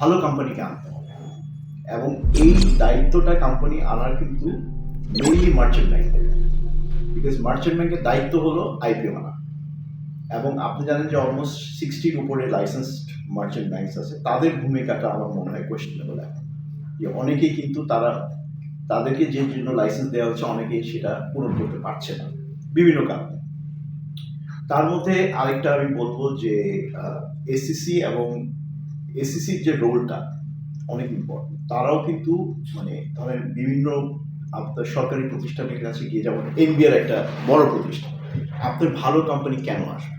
ভালো কোম্পানিকে আনতে হবে। এবং এই দায়িত্বটা কোম্পানি আনার কিন্তু মেইনলি মার্চেন্ট ব্যাংকের বিকজ মার্চেন্ট ব্যাংকের দায়িত্ব হলো আইপিও আনা। এবং আপনি জানেন যে অলমোস্ট সিক্সটির উপরে লাইসেন্স মার্চেন্ট ব্যাংকস আছে। তাদের ভূমিকাটা আমার মনে হয় কোয়েশ্চেনেবল এখন। যে অনেকেই কিন্তু তারা, তাদেরকে যে জন্য লাইসেন্স দেওয়া হচ্ছে, অনেকেই সেটা পূরণ করতে পারছে না। বিভিন্ন কারণে। তার মধ্যে আরেকটা আমি বলব যে এসিসি এবং এসিসির যে রোলটা অনেক ইম্পর্টেন্ট তারাও কিন্তু মানে ধরেন বিভিন্ন আপনার সরকারি প্রতিষ্ঠানের কাছে গিয়ে, যেমন এনবিআর একটা বড় প্রতিষ্ঠান, আপনার ভালো কোম্পানি কেন আসবে?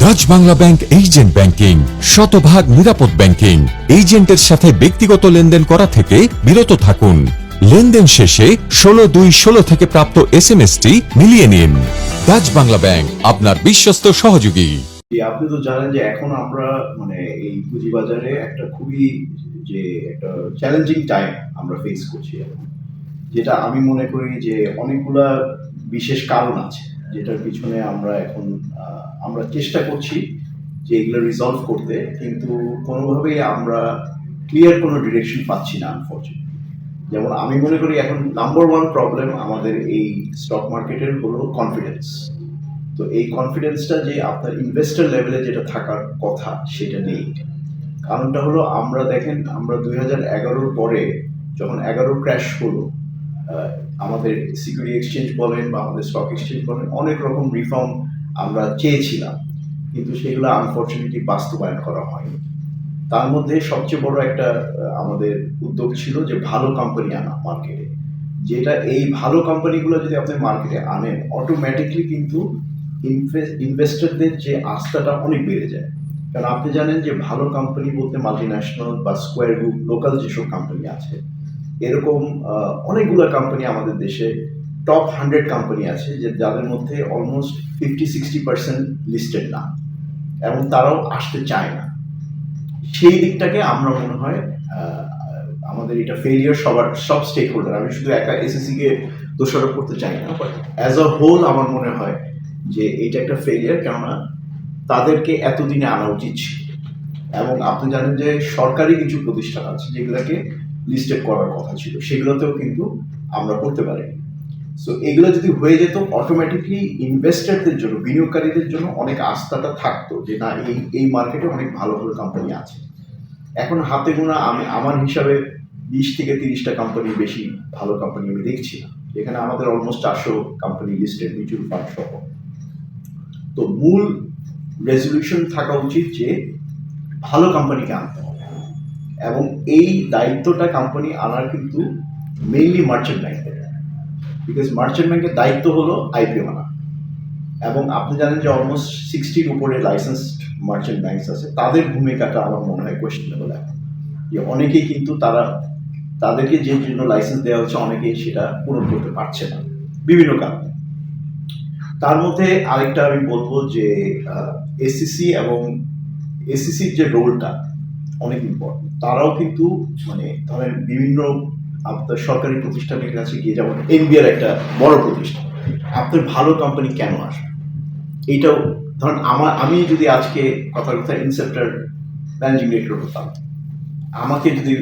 Dutch Bangla Bank agent banking শতভাগ নিরাপদ ব্যাংকিং এজেন্টের সাথে ব্যক্তিগত লেনদেন করা থেকে বিরত থাকুন। লেনদেন শেষে ষোলো দুই ষোলো থেকে প্রাপ্ত এস এম এসটি মিলিয়ে নিন। ডাচ বাংলা ব্যাংক আপনার বিশ্বস্ত সহযোগী। যে আপনি তো জানেন যে এখন আমরা মানে এই পুঁজিবাজারে একটা খুবই যে একটা চ্যালেঞ্জিং টাইম আমরা ফেস করছি যেটা আমি মনে করি যে অনেকগুলা বিশেষ কারণ আছে, যেটার পিছনে আমরা এখন আমরা চেষ্টা করছি যে এগুলো রিজলভ করতে, কিন্তু কোনোভাবেই আমরা ক্লিয়ার কোনো ডিরেকশন পাচ্ছি না আনফর্চুনেটলি যেমন আমি মনে করি এখন নাম্বার ওয়ান প্রবলেম আমাদের এই স্টক মার্কেটের হলো কনফিডেন্স তো এই কনফিডেন্সটা যে আপনার ইনভেস্টর লেভেলে যেটা থাকার কথা, সেটা নেই। কারণটা হলো, আমরা দেখেন, আমরা দুই হাজার এগারোর পরে যখন এগারো ক্র্যাশ হলো আমাদের সিকিউরিটি এক্সচেঞ্জ বলেন বা আমাদের স্টক এক্সচেঞ্জ বলেন, অনেক রকম রিফর্ম আমরা চেয়েছিলাম। কিন্তু সেগুলো আনফর্চুনেটলি বাস্তবায়ন করা হয়নি। তার মধ্যে সবচেয়ে বড় একটা আমাদের উদ্যোগ ছিল যে ভালো কোম্পানি আনা মার্কেটে যেটা এই ভালো কোম্পানিগুলো যদি আপনি মার্কেটে আনেন অটোমেটিকলি কিন্তু ইনভেস্টরদের যে আস্থাটা অনেক বেড়ে যায়। কারণ আপনি জানেন যে ভালো কোম্পানি বলতে মাল্টি ন্যাশনাল বা স্কোয়ার গ্রুপ লোকাল যেসব কোম্পানি আছে, এরকম অনেকগুলো কোম্পানি আমাদের দেশে টপ হান্ড্রেড কোম্পানি আছে যে যাদের মধ্যে almost fifty sixty percent listed না। এবং তারাও আসতে চায় না। সেই দিকটাকে আমরা মনে হয় আমাদের এটা ফেলিয়ার সবার, সব স্টেক হোল্ডার আমি শুধু একা এসএসসি কে দোষারোপ করতে চাই না অ্যাজ আ হোল আমার মনে হয় যে এটা একটা ফেলিয়ার কেননা তাদেরকে এতদিনে আনা উচিত এবং আপনি জানেন যে সরকারি কিছু প্রতিষ্ঠান আছে যেগুলোকে লিস্টেড করার কথা ছিল, সেগুলোতেও কিন্তু আমরা করতে পারি সো এগুলো যদি হয়ে যেত অটোমেটিকলি ইনভেস্টারদের জন্য, বিনিয়োগকারীদের জন্য অনেক আস্থাটা থাকতো যে, না, এই এই মার্কেটে অনেক ভালো ভালো কোম্পানি আছে। এখন হাতে গোনা, আমি, আমার হিসাবে বিশ থেকে তিরিশটা কোম্পানি বেশি ভালো কোম্পানি আমি দেখছি না। এখানে আমাদের অলমোস্ট চারশো কোম্পানি লিস্টেড মিউচুয়াল ফান্ড সহ। তো মূল রেজলিউশন থাকা উচিত যে ভালো কোম্পানিকে আনতে হবে। এবং এই দায়িত্বটা কোম্পানি আনার কিন্তু মেইনলি মার্চেন্ট ব্যাংকের বিকজ মার্চেন্ট ব্যাংকের দায়িত্ব হলো আইপিও আনা। এবং আপনি জানেন যে অলমোস্ট সিক্সটির উপরে লাইসেন্সড মার্চেন্ট ব্যাংকস আছে। তাদের ভূমিকাটা আমার মনে হয় কোয়েশ্চেনেবল এখন। যে অনেকেই কিন্তু তারা, তাদেরকে যে জন্য লাইসেন্স দেওয়া হচ্ছে, অনেকেই সেটা পূরণ করতে পারছে না। বিভিন্ন কারণে। তার মধ্যে আরেকটা আমি বলব যে এসিসি এবং এসিসির যে রোলটা অনেক ইম্পর্টেন্ট তারাও কিন্তু মানে ধরেন বিভিন্ন আপনার সরকারি প্রতিষ্ঠানের কাছে গিয়ে যেমন এনবিআর একটা বড় প্রতিষ্ঠান, আপনার ভালো কোম্পানি কেন আসবে? এইটাও ধরেন আমার, আমি যদি আজকে কথার কথা ইনসেপ্টার ম্যানেজিং ডিরেক্টর হতাম, আমাকে যদি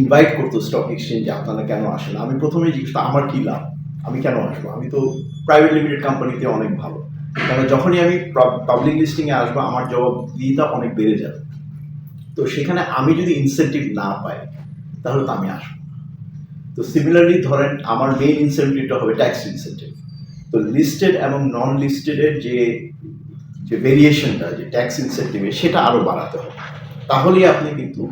ইনভাইট করতো স্টক এক্সচেঞ্জে আপনারা কেন আসেন? আমি প্রথমেই জিজ্ঞেস আমার কী লাভ? আমি কেন আসব? আমি তো প্রাইভেট লিমিটেড কোম্পানিতে অনেক ভালো। কারণ যখনই আমি পাবলিক লিস্টিংয়ে আসব, আমার জবাবদিহিতা অনেক বেড়ে যাবে। তো সেখানে আমি যদি ইনসেন্টিভ না পাই, তাহলে তো আমি আসব তো সিমিলারলি ধরেন, আমার মেইন ইনসেন্টিভটা হবে ট্যাক্স ইনসেন্টিভ তো লিস্টেড এবং নন লিস্টেডের যে যে ভেরিয়েশনটা যে ট্যাক্স ইনসেন্টিভে সেটা আরও বাড়াতে হবে। তাহলেই আপনি কিন্তু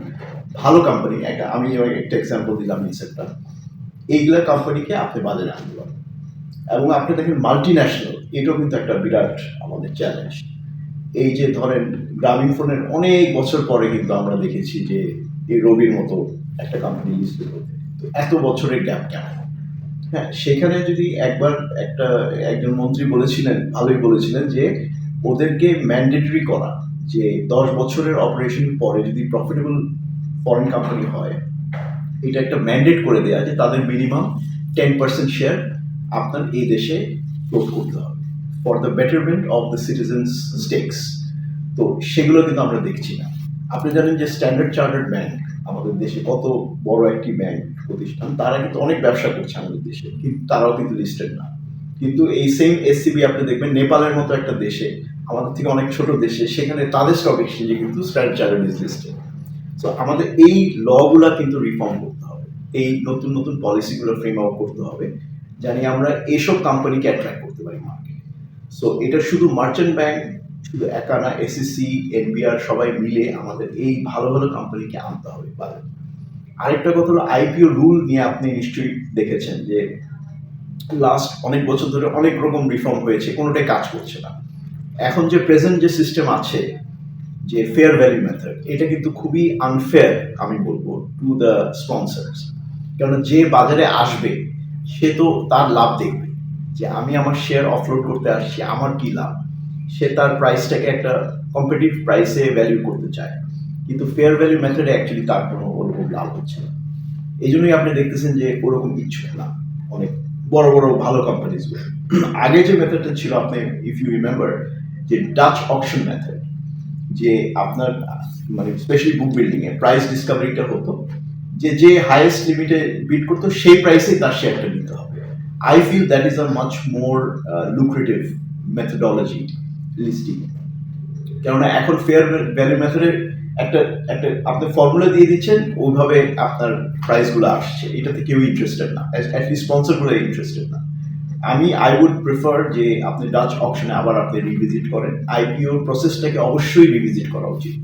ভালো কোম্পানি একটা, আমি একটা এক্সাম্পল দিলাম ইনসেপ্টার এইগুলা কোম্পানিকে আপনি বাজারে আনতে পারেন এবং আপনি দেখেন মাল্টি ন্যাশনাল এটাও কিন্তু একটা বিরাট আমাদের চ্যালেঞ্জ এই যে ধরেন গ্রামীণ ফোনের অনেক বছর পরে কিন্তু আমরা দেখেছি যে এই রবির মতো একটা কোম্পানি তো এত বছরের গ্যাপ কেন? হ্যাঁ সেখানে যদি একবার একটা, একজন মন্ত্রী বলেছিলেন, ভালোই বলেছিলেন যে ওদেরকে ম্যান্ডেটরি করা যে দশ বছরের অপারেশন পরে যদি প্রফিটেবল ফরেন কোম্পানি হয়, এটা একটা ম্যান্ডেট করে দেয়া যে তাদের মিনিমাম টেন পার্সেন্ট শেয়ার আপনার এই দেশে ফ্লোট করতে হবে। For the betterment of the citizens stakes তো সেগুলো কিন্তু আমরা দেখছি না। আপনি জানেন যে স্ট্যান্ডার্ড চার্টার্ড ব্যাংক আমাদের দেশে কত বড় একটি ব্যাংক প্রতিষ্ঠান, তারা কিন্তু অনেক ব্যবসা করছে আমাদের দেশে, কিন্তু তারাও কিন্তু লিস্টেড না। কিন্তু এই সেম এসসিবি আপনি দেখবেন নেপালের মতো একটা দেশে, আমাদের থেকে অনেক ছোট দেশে, সেখানে তাদের স্টক এক্সচেঞ্জে কিন্তু Standard Chartered is listed so আমাদের এই লগুলা কিন্তু রিফর্ম করতে হবে। এই নতুন নতুন পলিসিগুলো ফ্রেম আউট করতে হবে। জানি আমরা এইসব কোম্পানিকে অ্যাট্রাক্ট করতে পারি মার্কেটে সো এটা শুধু মার্চেন্ট ব্যাংক শুধু একা না এসএসসি এনবিআর সবাই মিলে আমাদের এই ভালো ভালো কোম্পানিকে আনতে হবে। বাজারে আরেকটা কথা হলো আইপিও রুল নিয়ে আপনি নিশ্চয়ই দেখেছেন যে লাস্ট অনেক বছর ধরে অনেক রকম রিফর্ম হয়েছে, কোনোটাই কাজ করছে না। এখন যে প্রেজেন্ট যে সিস্টেম আছে, যে ফেয়ার ভ্যালু মেথড এটা কিন্তু খুবই আনফেয়ার আমি বলব টু দ্য স্পন্সার্স কারণ যে বাজারে আসবে সে তো তার লাভ দেখবে যে আমি আমার শেয়ার অফলোড করতে আসছি, আমার কি লাভ? সে তার প্রাইসটাকে একটা কম্পিটিভ প্রাইসে ভ্যালিউ করতে চায়। কিন্তু ফেয়ার ভ্যালু মেথডে অ্যাকচুয়ালি তার কোনো ওরকম লাভ হচ্ছে না। এই জন্যই আপনি দেখতেছেন যে ওরকম ইচ্ছুক না। অনেক বড় বড়, ভালো কোম্পানিজগুলো আগে যে মেথডটা ছিল, আপনি ইফ ইউ রিমেম্বার যে ডাচ অপশন মেথড যে আপনার মানে স্পেশালি বুক বিল্ডিংয়ে প্রাইস ডিসকাভারিটা হতো যে যে হাইয়েস্ট লিমিটে বিট করতো, সেই প্রাইসেই তার শেয়ারটা নিতে হবে। I feel that is a much more lucrative methodology listing কেননা এখন ফেয়ার ভ্যালু মেথডে একটা একটা আপনি ফর্মুলা দিয়ে দিচ্ছেন, ওইভাবে আপনার প্রাইসগুলো আসছে। এটাতে কেউ ইন্টারেস্টেড না। অ্যাটলিস্ট স্পন্সরগুলো ইন্টারেস্টেড না। আমি আই উড প্রেফার যে আপনি ডাচ অপশনে আবার আপনি রিভিজিট করেন। আইপিও প্রসেসটাকে অবশ্যই রিভিজিট করা উচিত।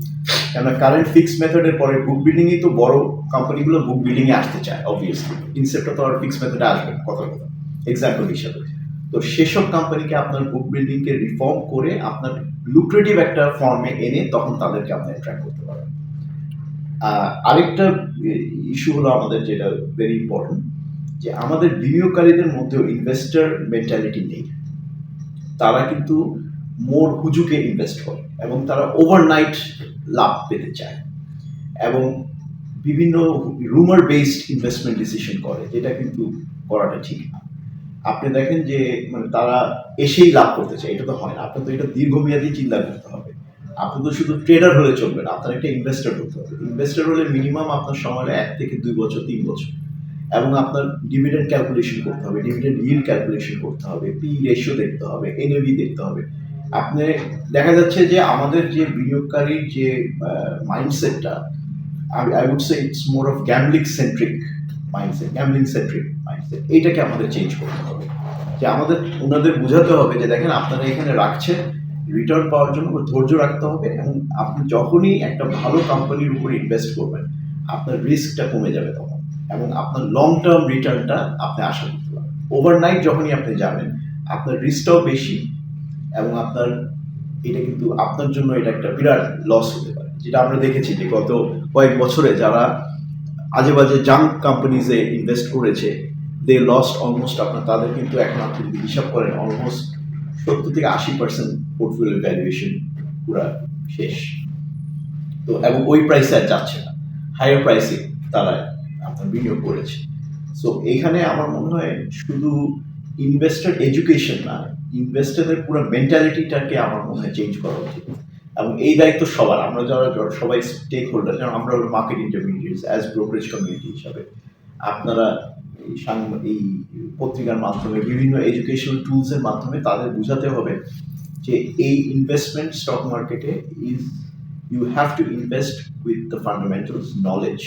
কেননা কারেন্ট ফিক্স মেথডের পরে বুক বিল্ডিংই তো বড় কোম্পানিগুলো বুক বিল্ডিংয়ে আসতে চায় অবভিয়াসলি ইনসেপ্টটা তো আর ফিক্স মেথডে আসবে কথা কথা এক্সাম্পল হিসাবে। তো সেসব কোম্পানিকে আপনার বুক বিল্ডিংকে রিফর্ম করে আপনার লুক্রেটিভ একটা ফর্মে এনে তখন তাদেরকে আপনি অ্যাট্রাক্ট করতে পারেন। আরেকটা ইস্যু হলো আমাদের যেটা ভেরি ইম্পর্টেন্ট যে আমাদের বিনিয়োগকারীদের মধ্যেও ইনভেস্টার মেন্টালিটি নেই। তারা কিন্তু মোর হুজুকে ইনভেস্ট করে এবং তারা ওভারনাইট লাভ পেতে চায়। এবং বিভিন্ন রুমার বেসড ইনভেস্টমেন্ট ডিসিশন করে, যেটা কিন্তু করাটা ঠিক না। আপনি দেখেন যে মানে তারা এসেই লাভ করতে চায়, এটা তো হয় না। আপনার তো এটা দীর্ঘমেয়াদী চিন্তা করতে হবে। আপনি তো শুধু ট্রেডার হলে চলবে না, আপনার একটা ইনভেস্টর হতে হবে। ইনভেস্টর হলে মিনিমাম আপনার সময় এক থেকে দুই বছর, তিন বছর। এবং আপনার ডিভিডেন্ড ক্যালকুলেশন করতে হবে ডিভিডেন্ড ইল্ড ক্যালকুলেশন করতে হবে পি রেশিও দেখতে হবে এনএভি দেখতে হবে। আপনি দেখা যাচ্ছে যে আমাদের যে বিনিয়োগকারীর যে মাইন্ডসেটটা I would say it's more of gambling centric mindset gambling centric mindset এইটাকে আমাদের চেঞ্জ করতে হবে। যে আমাদের, ওনাদের বোঝাতে হবে যে দেখেন আপনারা এখানে রাখছেন রিটার্ন পাওয়ার জন্য ধৈর্য রাখতে হবে এবং আপনি যখনই একটা ভালো কোম্পানির উপর ইনভেস্ট করবেন, আপনার রিস্কটা কমে যাবে তখন এবং আপনার লং টার্ম রিটার্নটা আপনি আশা করতে পারবেন। ওভারনাইট যখনই আপনি যাবেন, আপনার রিস্কটাও বেশি এবং আপনার, এটা কিন্তু আপনার জন্য এটা একটা বিরাট লস হতে পারে। যেটা আমরা দেখেছি যে গত কয়েক বছরে যারা আজে বাজে জাঙ্ক কোম্পানিজে ইনভেস্ট করেছে দে লস্ট অলমোস্ট আপনার, তাদের কিন্তু এখন আপনি যদি হিসাব করেন অলমোস্ট সত্তর থেকে আশি পার্সেন্ট পোর্টফোলিও ভ্যালুয়েশন পুরা শেষ। তো, এবং ওই প্রাইসে আর যাচ্ছে না। হায়ার প্রাইসে তারা আপনার বিনিয়োগ করেছে। সো এইখানে আমার মনে হয় শুধু ইনভেস্টার এডুকেশন না ইনভেস্টারদের পুরো মেন্টালিটিটাকে আমার মনে হয় চেঞ্জ করা উচিত। এবং এই দায়িত্ব সবার, আমরা যারা সবাই স্টেক হোল্ডার যেমন আমরা হলো market intermediates as brokerage community হিসাবে। আপনারা এই এই পত্রিকার মাধ্যমে, বিভিন্ন এডুকেশনাল টুলসের মাধ্যমে তাদের বোঝাতে হবে যে এই ইনভেস্টমেন্ট স্টক মার্কেটে is you have to invest with the fundamentals knowledge